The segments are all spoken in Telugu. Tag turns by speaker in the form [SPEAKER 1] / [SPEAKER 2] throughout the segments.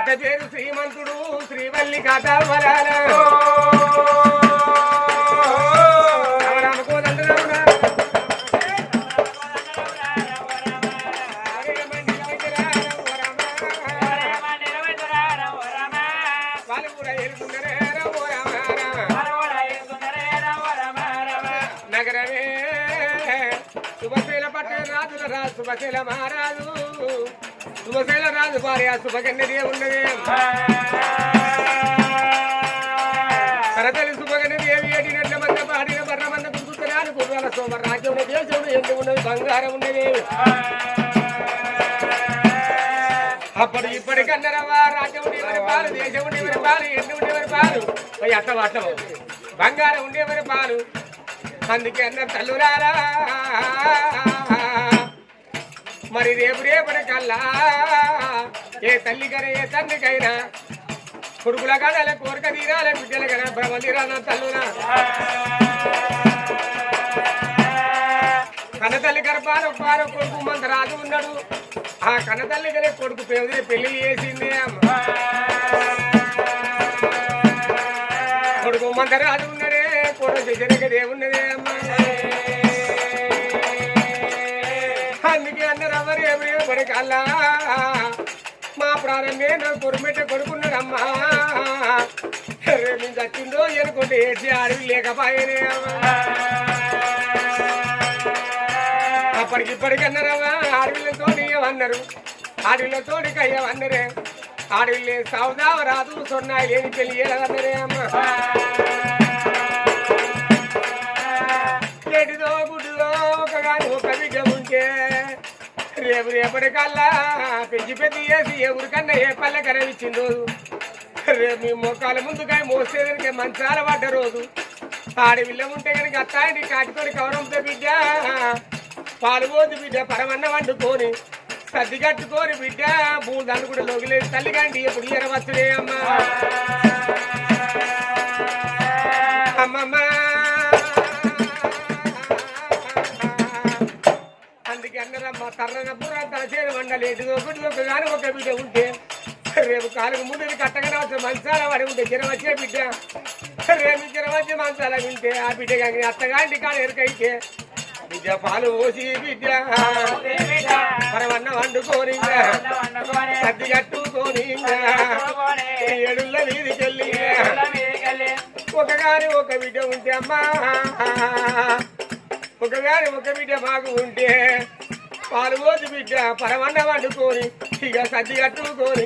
[SPEAKER 1] అట పేరు శ్రీమంతుడు శ్రీవల్లి కథవరాల. నగరమే. శుభశీల పట్టిన రాజుల రాజు శుభశీల మహారాజు. శుభశీల రాజు భార్య శుభకన్యదే ఉన్నది. కరతలి శుభకన్యది ఏమి ఏడినట్ల మంద పాడిన బర్ర మంద కుదుకురాలు కుర్రాల సోమ రాజ్యం దేశం ఎందుకు ఉన్నది బంగారం ఉన్నది. అప్పుడు ఇప్పటికన్నరవా రాజ్యం ఉండేవారి పాలు దేశం ఉండేవారి పాలు ఎండు ఉండేవారి పాలు. పోయి అట్ట అట్ట బంగారం ఉండేవారి పాలు. అందుకే అన్న తల్లురారా మరి రేపు రేపటి కల్లా ఏ తల్లికైనా ఏ తండ్రికైనా కొడుకుల కడాల కోరిక తీరాలి బిడ్డలు కదా భ్రమ తీరాల తల్లురా కన్నతల్లి గర్భాన పార కొడుకు మంత రాజు ఉన్నాడు. ఆ కన్నతల్లి కనే కొడుకు పేరు పెళ్ళి చేసింది అమ్మ. కొడుకు మంత రాజు ఉన్నదే కొడుకు శశరిక దేవున్నదే అమ్మా. అలా. మా ప్రాణమే నా కొరుమెట్ట కొడుకున్నాడమ్మా. రేపు చచ్చిందో ఎనుకుంటే ఏడ్చి అడవి లేకపోయేనే అమ్మా అప్పటికిప్పటికన్నారమ్మా అడవిలతో అన్నారు అడవిలతో అన్నరే. అడవిలే సౌదా రాదు సొన్నాయి లేని పెళ్ళి అన్నరే అమ్మా. ఎవరు ఎప్పటికల్లా పెంచి పెద్ద చేసి ఎవరికన్నా ఏ పల్లె కరవిచ్చిందో రేపు మీ మొక్కల ముందుకాయ మోసేదానికి మంచాల పడ్డ రోజు. ఆడవిల్ల ఉంటే కనుక అత్తాయిని కాటితోని కవరంతో బిడ్డ. పాలు పోతు బిడ్డ పరమన్న వండుకొని సర్ది కట్టుకొని బిడ్డ. భూమి దాన్ని కూడా లోగిలేదు తల్లి కండి ఎప్పుడు ఎరవచ్చునే అమ్మా. అన్నరమ్మ తర్రన బుర్ర తలచేరు ఒకటి ఒక ఒక బిడ్డ ఉంటే రేపు కాలుకు ముందు కట్టగానే వచ్చే మంచాల వాడి ఉంటే జ్వరం వచ్చే బిడ్డ. రేపు జ్వరం వచ్చే మంచాల ఉంటే ఆ బిడ్డ కానీ అత్తగాంటి కాడ ఎరుకైతే బిడ్డ పాలు పోసి బిడ్డ. పరమన్న వండుకోని సర్ది కట్టుకోని ఏడుళ్ళ వీధికెళ్ళి ఒక గారి ఒక బిడ్డ ఉంటే అమ్మా ఒక గారి ఒక బిడ్డ మాకు ఉంటే పాలు పోసి బిడ్డ పరమన్న వండుకొని ఇక సర్ది కట్టుకొని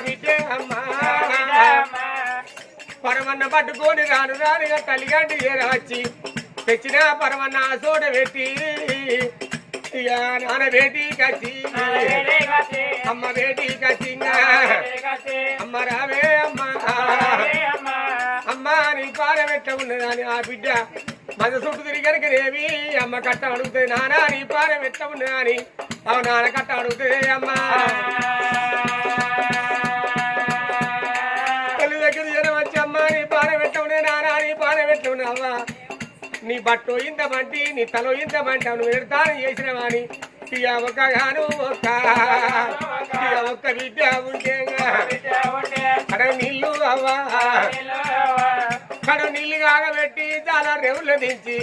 [SPEAKER 1] బిడ్డ అమ్మా. పరమన్న పట్టుకొని రాను రానుగా తల్లిగంటి వచ్చి తెచ్చిన పరమన్న సోడ పెట్టి ఇక నాన్న బేటీ కచ్చి. అమ్మ బేటీ కచ్చింగా అమ్మ రావే అమ్మ. అమ్మ. నీ పాలెం ఎట్లా ఉన్నదని ఆ బిడ్డ మన చుట్టూ తిరిగనక రేవి అమ్మ కట్ట అడుగుతుంది నాన్న నీ పాలెం ఎట్లా ఉన్నదని ఆ నాన్న కట్ట అడుగుతుంది అమ్మ. తల్లి దగ్గర జనం వచ్చి అమ్మ నీ పాలెం ఎట్లా ఉన్నది నాన్న నీ పాలెం ఎట్లా ఉన్నది అమ్మ నీ బట్టో ఇంత మంటి నీ తలో ఇంత మంట నువ్వు ఎడతాను చేసిన వాణి ఇక ఒక్క గాను ఒక్క ఇక. ఒక్క బిడ్డ ఉంటే. అక్కడ నీళ్ళు అవ్వా. కడ నీళ్ళు కాగబెట్టి చాలా రేవులు దించి.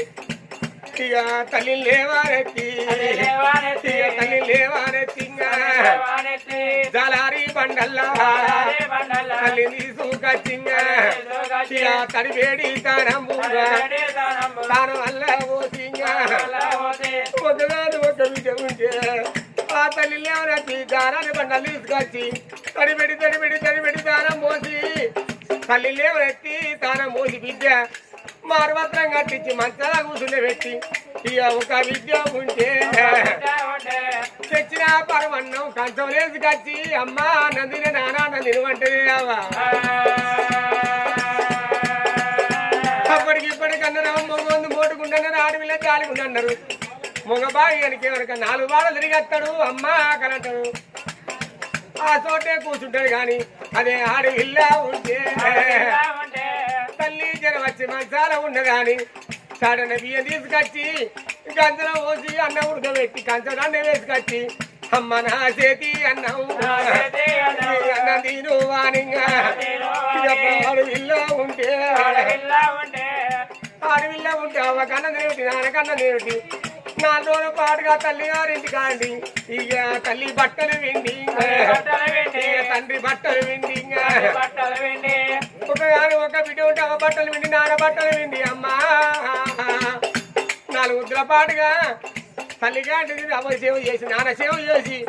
[SPEAKER 1] ఇక తల్లి లేవారెత్తి. తల్లి లేవారెత్తి. జలారి బండల్లా. తల్లి తీసుకొచ్చింగ తడివేడి తానంబుగా తాను వల్ల పోసింగా ఒకదాని ఒక ఉంటే ఆ తల్లి లేవనెత్తి దారాన్ని బండలు తీసుకొచ్చి తడిపెడి దానం పోసి తల్లి పెట్టి తన పోసి బిడ్డ మారువత్రం కట్టించి మంచాల కూర్చుండే పెట్టి. ఇక ఒక విద్య ఉంటే తెచ్చిన పరమన్నం కంచం కచ్చి అమ్మా నందిని నానా నందిని వంటది అవ్వ అప్పటికి ఇప్పటికన్నా మొగొందు మోటుకుంటున్నారు ఆడపిల్ల జాలికుంటున్నారు మొగ బావి కనుక నాలుగు నాలుగు తిరిగి తిరిగేస్తాడు అమ్మా కనంటాడు. ఆ చోటే కూర్చుంటాడు కానీ అదే ఆడపిల్ల ఉంటే తల్లి జనం వచ్చి మంచాల ఉన్నదాని సడన బియ్యం తీసుకొచ్చి గంజలో పోసి అన్నం ఉడకబెట్టి కంచం అన్నం వేసుకొచ్చి అమ్మ నా చేతి అన్నం అన్న దీను వాణింగా ఉంటే. అడవిలో ఉంటే. అవ్వ కన్న దేవుటి నాన్న కన్న దేవుటి నాలుగు రోజుల పాటుగా తల్లి గారింటి కాండి ఇక తల్లి బట్టలు విండి తండ్రి బట్టలు విండి ఒక గాని ఒక బిడ్డ ఉంటే అవ్వ బట్టలు విండి నాన్న బట్టలు విండి. అమ్మా! నాలుగు ముద్దుల పాటుగా తల్లి గాంటి అవ్వ సేవ చేసి నాన్న సేవ చేసి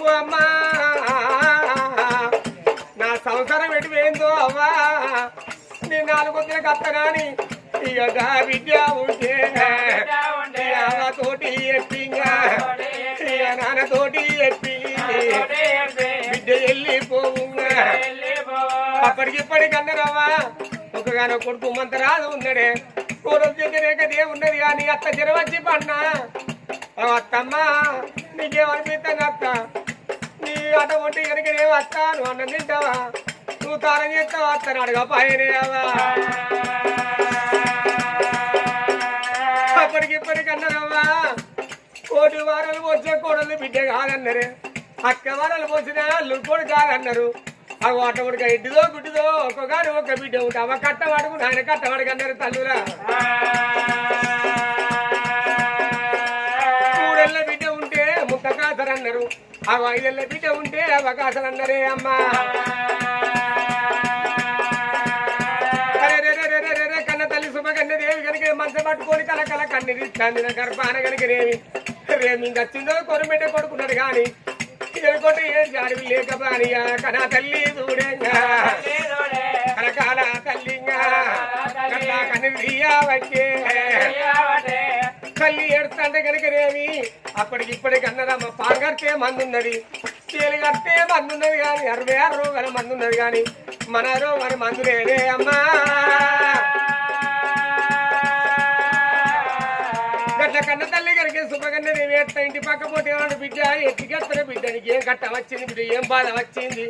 [SPEAKER 1] ఓ అమ్మా! నా సంసారం ఎటు పోయిందో అవ్వా నీ నాలుగు ముద్దులకు అత్తనాని. ఇక విద్య ఉంటే అవ్వ తోటి ఎప్పింగా. ఇక నాన్న తోటి ఎప్పి బిడ్డ వెళ్ళిపోవుగా అప్పటికిప్పటికి అన్నరవ్వా ఒకగానో కొడుకు మంతరాజు ఉన్నాడే. కూడలు దగ్గరేకదే ఉన్నది కానీ అత్త జర వచ్చి పన్నా. అత్తమ్మ నీకేమనిపిస్తుంది అత్త? నీ అట ఒంటి కనుక నేను వస్తాను అన్న తింటావా? నువ్వు తారం చేస్తావా? అత్తను అడగా పైనవా అప్పటికిప్పటికి అన్నారవ్వా. కోటి వారాలు పోసే కోడలు బిడ్డ కాదన్నరే. అక్క వారాలు పోసిన అల్లు కూడా కాదన్నారు. అవి అటవుడిగా ఇంటిదో గుడ్డిదో ఒక్కొక్కరు ఒక్క బిడ్డ ఉంటే అవ కట్టవాడుకు నాయన కట్టవాడికి అన్నారు తల్లురా. మూడేళ్ళ బిడ్డ ఉంటే ముక్క కాసరన్నారు. అవి ఐదేళ్ళ బిడ్డ ఉంటే అవకాశాలు అన్నారే అమ్మా. పట్టుకొని కల కల కన్నీరు ఇచ్చాంది గర్భాన కనుక రేమి. రేమి ఇంకా చిన్న కొడుకున్నాడు కానీ ఎనుకోటి ఏం జాడివి లేకపోనియా కన తల్లి చూడంగా. కనకాల తల్లింగా. కన్నా కన్నీరియా వచ్చే తల్లి ఏడుస్తుంటే కనుక రేమి అప్పటికి ఇప్పటికి అన్నదమ్మ పాంగర్తే మందున్నది. తేలిగట్టే మంది ఉన్నది కానీ అరవై ఆరు రోజుల మందున్నది కానీ మన రోగని మందు లేదే అమ్మా. అట్లా కన్న తల్లి కనుక శుభకన్న నేను ఎట్లా ఇంటి పక్క పోతే బిడ్డ? ఎత్తికెత్తన బిడ్డ? నీకు ఏం కట్ట వచ్చింది బిడ్డ? ఏం బాధ వచ్చింది?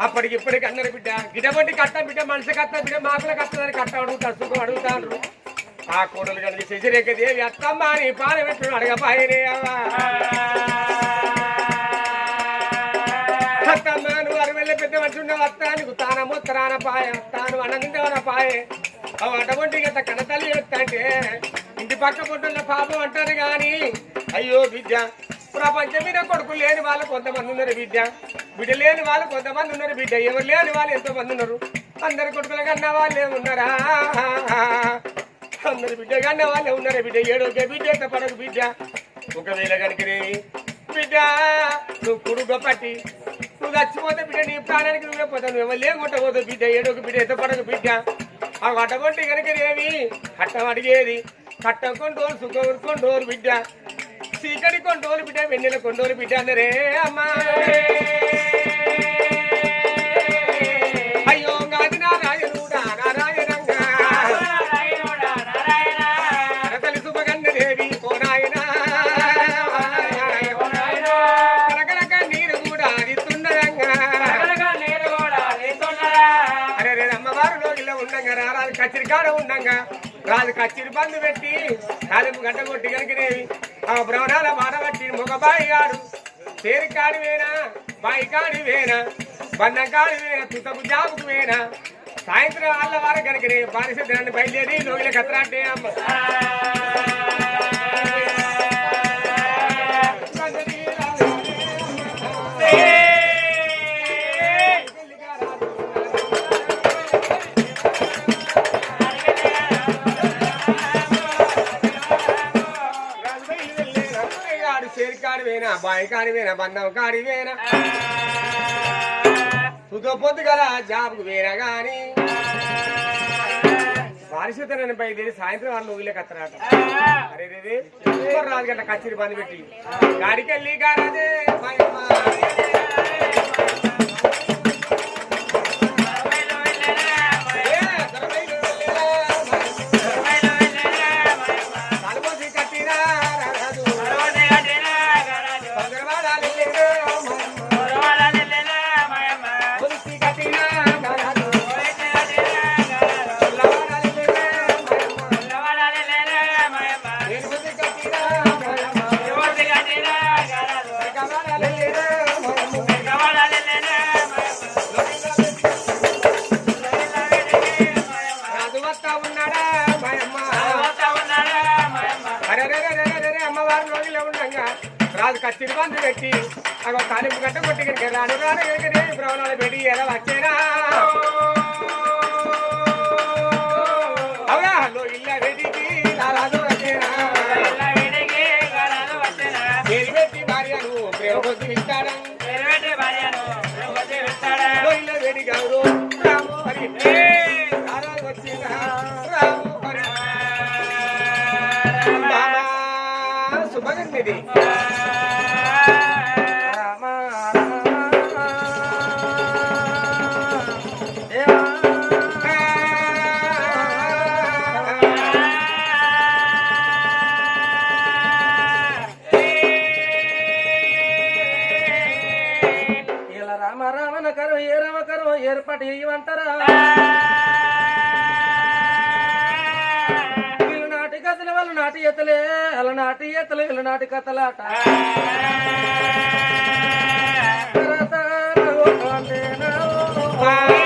[SPEAKER 1] అప్పటికి ఇప్పటికి అన్నారు బిడ్డ. గిడబట్టి కట్ట బిడ్డ మనిషి కట్ట బిడ్డ మాకుల కట్టదని కట్ట అడుగుతారు సుఖం అడుగుతాను ఆ కూడలు కనుక శశిరేఖ దేవి అత్తమ్మ అని పాల పెట్టు అడగపాయనే అత్తమ్మ నువ్వు అరవెళ్ళ పెద్ద పట్టున్నావు అత్త నీకు తాన ముత్తరాన పాయ తాను అనందవన పాయే. అవి అటువంటి గత కనతల్లి అంటే ఇంటి పక్క పుట్టున్న పాపం అంటారు కానీ అయ్యో బిడ్డ ప్రపంచం మీద కొడుకులు లేని వాళ్ళు కొంతమంది ఉన్నారు బిడ్డ. బిడ్డ లేని వాళ్ళు కొంతమంది ఉన్నారు బిడ్డ. ఎవరు లేని వాళ్ళు ఎంతో మంది ఉన్నారు? అందరి కొడుకుల కన్నా వాళ్ళే ఉన్నారా? అందరి బిడ్డ కన్నా వాళ్ళే ఉన్నారా బిడ్డ? ఏడోకే బిడ్డ ఎంత పడకు బిడ్డ? ఒకవేళ కనుక బిడ్డ నువ్వు కుడుగ పట్టి నువ్వు చచ్చిపోతే బిడ్డ నీ ప్రాణానికి నువ్వే పోతావు. నువ్వు ఎవరు లేకుంటా బిడ్డ. ఏడోకి బిడ్డ ఎంత పడకు బిడ్డ? ఆ అటువంటి కనుక ఏమి కట్టం అడిగేది కట్టం కొండోలు సుఖం కొండోలు బిడ్డ. సీకడి కొండోలు బిడ్డ వెన్నెల కొండోలు బిడ్డ అందరే అమ్మా. అయ్యో గాది నారాయణుడా నారాయణంగా. కనతలి శుభగన్న దేవి ఓ నాయనా. కనకనక నీరు కూడా అదిస్తున్నదంగా అరే అమ్మవారు లోగిలో ఉండంగా ఉండంగా. రాజు కచ్చిరి బంధు పెట్టి కాలిపు గంట కొట్టి కనుకనేవి ఆ భ్రమణాల మానబట్టి మొగబాయి గాడు. తేరి కాడి వేనా బాయి కాడి వేనా బంధం కాడి వేనా తుతకు జాబుకు వేనా. సాయంత్రం వాళ్ళ వారు కనుకనే పారిశుద్ధాన్ని బయలుదేరి లోగిల కత్రాటే అమ్మ. కాడి వేనా బాయి కాడి వేనా బంధం కాడి వేనా తుదో పొద్దు కదా జాబ్కు వేనా గాని? పారిశుద్ధనని బయలుదేరి సాయంత్రం వాళ్ళు ఊళ్ళో కత్తరాట అరే రే రాజు గట్ల కచ్చిరి బంద్ పెట్టి గాడికెళ్ళి గారదే
[SPEAKER 2] ఏర్పాటు వీళ్ళు నాటి కథలు వాళ్ళు నాటి ఎత్తలే అలా నాటి ఎత్తలు వీళ్ళు నాటి కథలాట భర్త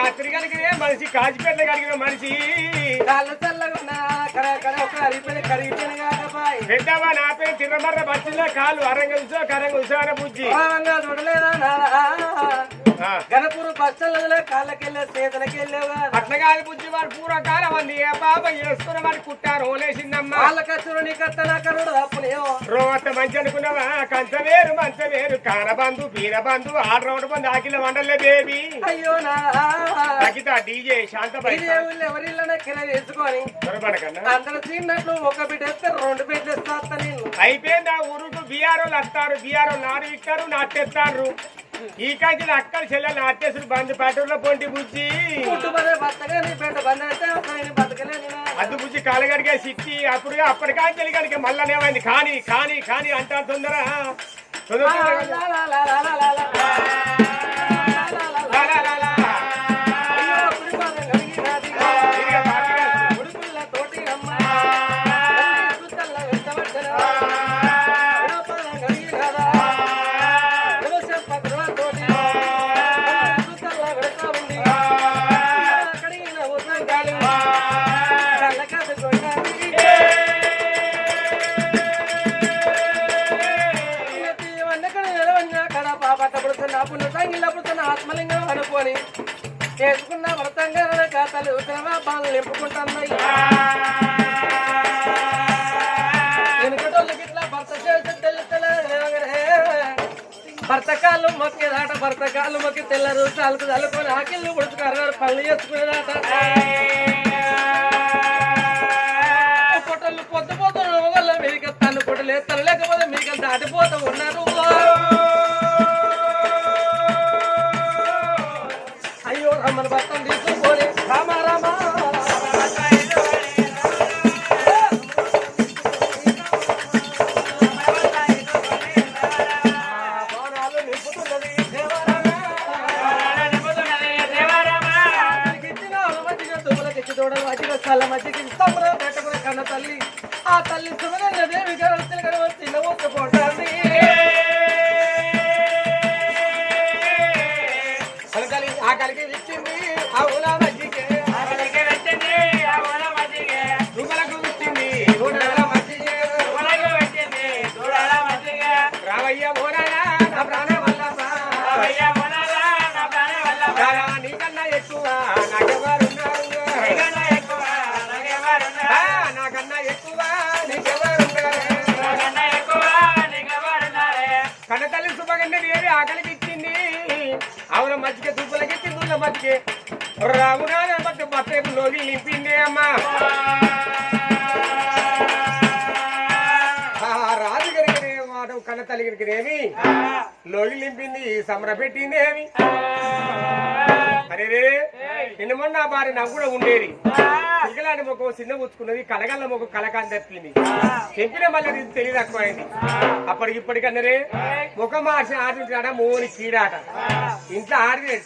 [SPEAKER 1] రాత్రి కనుక మనిషి కాచిపేట కడిగిన మనిషి. పెద్దవా నా పేరు తిరుమర్ర బస్సులో కాలు అరంగల్సో కరంగుల్సో అనే బుజ్జి. ఆ.
[SPEAKER 2] గణపూర్ బస్సులలో కాళ్ళకెళ్ళే చేతులకెళ్ళేవా
[SPEAKER 1] అట్లా కాదు బుజ్జి వాడు పూర్వకాలం అంది ఏ పాప వేసుకున్న వాడి కుట్టారు ఓలేసిందమ్మా.
[SPEAKER 2] వాళ్ళకచ్చుడు నీ కత్తనా కరుడు తప్పునేవో
[SPEAKER 1] రోత మంచి అనుకున్నావా? కంచ వేరు మంచ వేరు. కానబంధు బీరబంధు ఆల్ రౌండ్ బంధు ఆకిల వండలే బేబీ.
[SPEAKER 2] అయ్యో నా.
[SPEAKER 1] తగ్గితా డీజే శాంత బయట
[SPEAKER 2] దేవుళ్ళు ఎవరిళ్ళనే కిర వేసుకొని. అందరు తిన్నట్లు ఒక బిడ్డ రెండు బిడ్డలు ఇస్తా నేను
[SPEAKER 1] అయిపోయింది ఊరుకు? బీఆర్ వాళ్ళు వస్తారు. బీఆర్ వాళ్ళు నారు ఇస్తారు నాటేస్తారు ఈ కాంచి అక్కలు చెల్లెలు నాటేసుడు బంధు పట్టూరులో పొంటి బుజ్జి.
[SPEAKER 2] బంద్
[SPEAKER 1] అద్దు బుజ్జి కాలగడిగా సిక్కి అప్పుడు అప్పటికాంచెలి కనుక మళ్ళనేమైంది కానీ కానీ కానీ అంటారు తొందర తొందర
[SPEAKER 2] భర్తకాలు మొక్కేదాట భర్తకాలు మొక్కి తెల్లరు చాలకు చల్లుకొని ఆకిళ్ళు పుడుచుకారు పళ్ళు చేసుకునేదాట పొట్టలు పొద్దు పోతున్న వల్ల మీకు తను పొట్టలు ఎత్తరు లేకపోతే మీకు దాటిపోతూ ఉన్నారు. కన్న తల్లి. ఆ తల్లి సుమనంగా దేవి గారు చిన్న ఊసుకుంటుంది
[SPEAKER 1] పలకాలి ఆకలి పెట్టింది అవున మజ్జిగ గెచ్చింది ఉన్న మజ్జిగ. రాముగా బట్టు బట్టేపు లోగి నింపింది అమ్మా. రాజు గరిగినే మాట కళ్ళ లోగి నింపింది సమర పెట్టింది ఏమి? అరే నిన్న మొన్న భార్య నాకు కూడా ఉండేది. పిల్లలాంటి మొక్క చిన్న పుచ్చుకున్నది కలగల్ల మొక్క కలకాని తప్పింది చెప్పిన మళ్ళీ ఇది తెలియదు తక్కువైంది అప్పటికి ఇప్పటికన్నరే ముఖం మార్చి ఆడించాడ మోని కీడాట ఇంట్లో ఆడి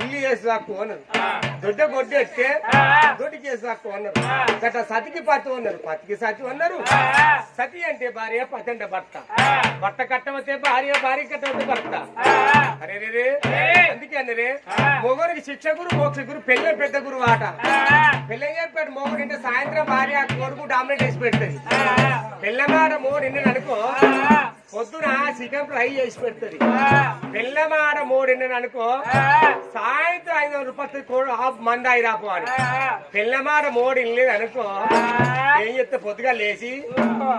[SPEAKER 1] ఇల్లు చేసి తక్కువ అన్నారు. దొడ్డ గొడ్డు ఎత్తే దొడ్డి కేసు తక్కువ అన్నారు. గట్ట సతికి పత్తు అన్నారు. పతికి సతి అన్నారు. సతి అంటే భార్య పతి అంటే భర్త. భర్త కట్టవతే భార్య భార్య కట్టవతే భర్త. అరే రే అందుకే అన్నరే మొగరికి శిక్షకుడు మోక్ష గురు పెళ్ళ పెద్ద గురువు ఆట. పెళ్ళ చెప్పాడు మోగుడు అంటే సాయంత్రం భార్య కొడుకు డామినేట్ చేసి పెడుతుంది. పెళ్ళమాట మోడు ఎన్న అనుకో పొద్దున చికెన్ ఫ్రై చేసి పెడుతుంది. పెళ్ళమాట మోడు ఎన్న అనుకో సాయంత్రం ఐదు వందల రూపాయలు హాఫ్ మంది అయి అని. పెళ్ళమాట మోడు ఇల్లేదు అనుకో ఏం చెప్తే పొద్దుగా లేచి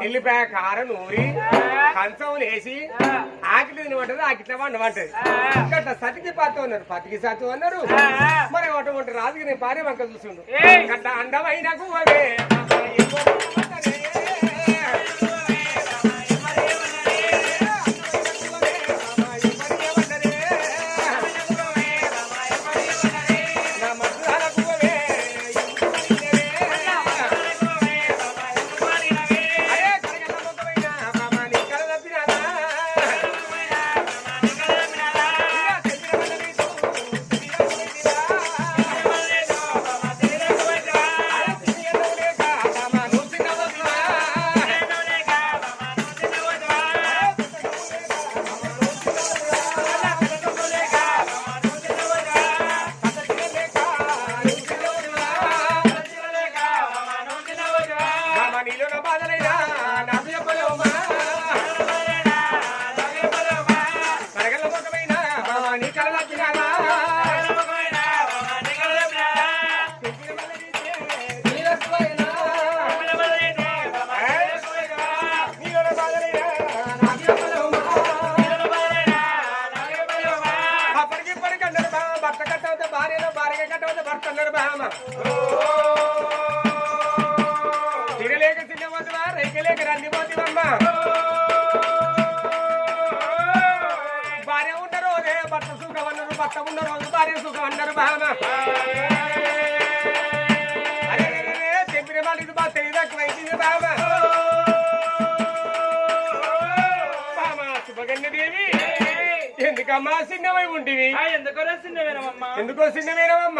[SPEAKER 1] ఎల్లిపాయ కారం నూరి కంచం లేచి ఆకిలి తినమంటది ఆకిట్ల వండమంటది. ఇంకా సతికి పాత ఉన్నారు పతికి సత్తు అన్నారు. మరి ఒకటి రాజుకి నేను భార్య వంక చూసిండు. గట్ట అండమైన